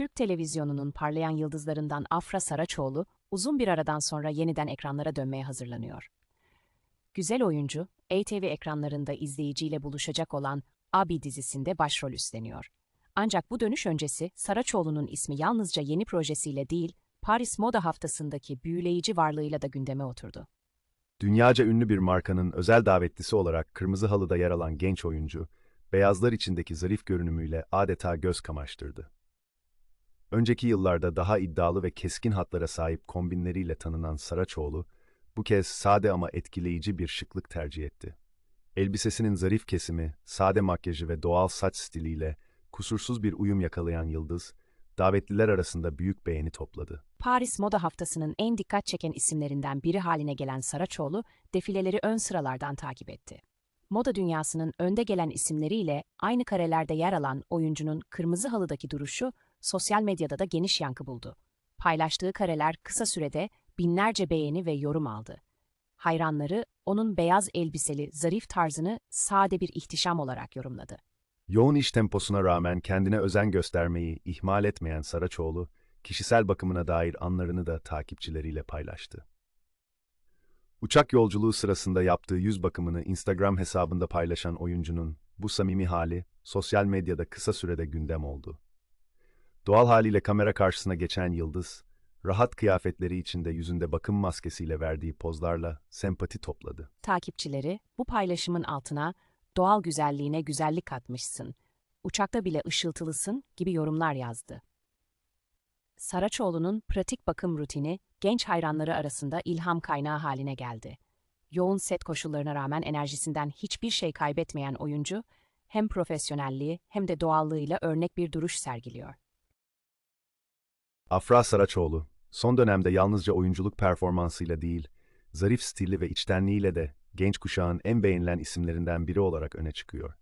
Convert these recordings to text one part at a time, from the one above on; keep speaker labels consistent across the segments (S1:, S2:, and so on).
S1: Türk televizyonunun parlayan yıldızlarından Afra Saraçoğlu, uzun bir aradan sonra yeniden ekranlara dönmeye hazırlanıyor. Güzel oyuncu, ATV ekranlarında izleyiciyle buluşacak olan Abi dizisinde başrol üstleniyor. Ancak bu dönüş öncesi Saraçoğlu'nun ismi yalnızca yeni projesiyle değil, Paris Moda Haftası'ndaki büyüleyici varlığıyla da gündeme oturdu.
S2: Dünyaca ünlü bir markanın özel davetlisi olarak kırmızı halıda yer alan genç oyuncu, beyazlar içindeki zarif görünümüyle adeta göz kamaştırdı. Önceki yıllarda daha iddialı ve keskin hatlara sahip kombinleriyle tanınan Saraçoğlu, bu kez sade ama etkileyici bir şıklık tercih etti. Elbisesinin zarif kesimi, sade makyajı ve doğal saç stiliyle kusursuz bir uyum yakalayan Yıldız, davetliler arasında büyük beğeni topladı.
S1: Paris Moda Haftası'nın en dikkat çeken isimlerinden biri haline gelen Saraçoğlu, defileleri ön sıralardan takip etti. Moda dünyasının önde gelen isimleriyle aynı karelerde yer alan oyuncunun kırmızı halıdaki duruşu sosyal medyada da geniş yankı buldu. Paylaştığı kareler kısa sürede binlerce beğeni ve yorum aldı. Hayranları onun beyaz elbiseli zarif tarzını sade bir ihtişam olarak yorumladı.
S2: Yoğun iş temposuna rağmen kendine özen göstermeyi ihmal etmeyen Saraçoğlu, kişisel bakımına dair anlarını da takipçileriyle paylaştı. Uçak yolculuğu sırasında yaptığı yüz bakımını Instagram hesabında paylaşan oyuncunun bu samimi hali sosyal medyada kısa sürede gündem oldu. Doğal haliyle kamera karşısına geçen Yıldız, rahat kıyafetleri içinde yüzünde bakım maskesiyle verdiği pozlarla sempati topladı.
S1: Takipçileri bu paylaşımın altına doğal güzelliğine güzellik katmışsın, uçakta bile ışıltılısın gibi yorumlar yazdı. Saraçoğlu'nun pratik bakım rutini genç hayranları arasında ilham kaynağı haline geldi. Yoğun set koşullarına rağmen enerjisinden hiçbir şey kaybetmeyen oyuncu, hem profesyonelliği hem de doğallığıyla örnek bir duruş sergiliyor.
S2: Afra Saraçoğlu, son dönemde yalnızca oyunculuk performansıyla değil, zarif stili ve içtenliğiyle de genç kuşağın en beğenilen isimlerinden biri olarak öne çıkıyor.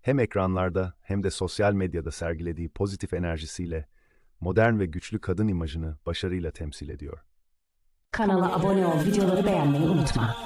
S2: Hem ekranlarda hem de sosyal medyada sergilediği pozitif enerjisiyle modern ve güçlü kadın imajını başarıyla temsil ediyor.
S1: Kanala abone ol, videoları beğenmeyi unutma.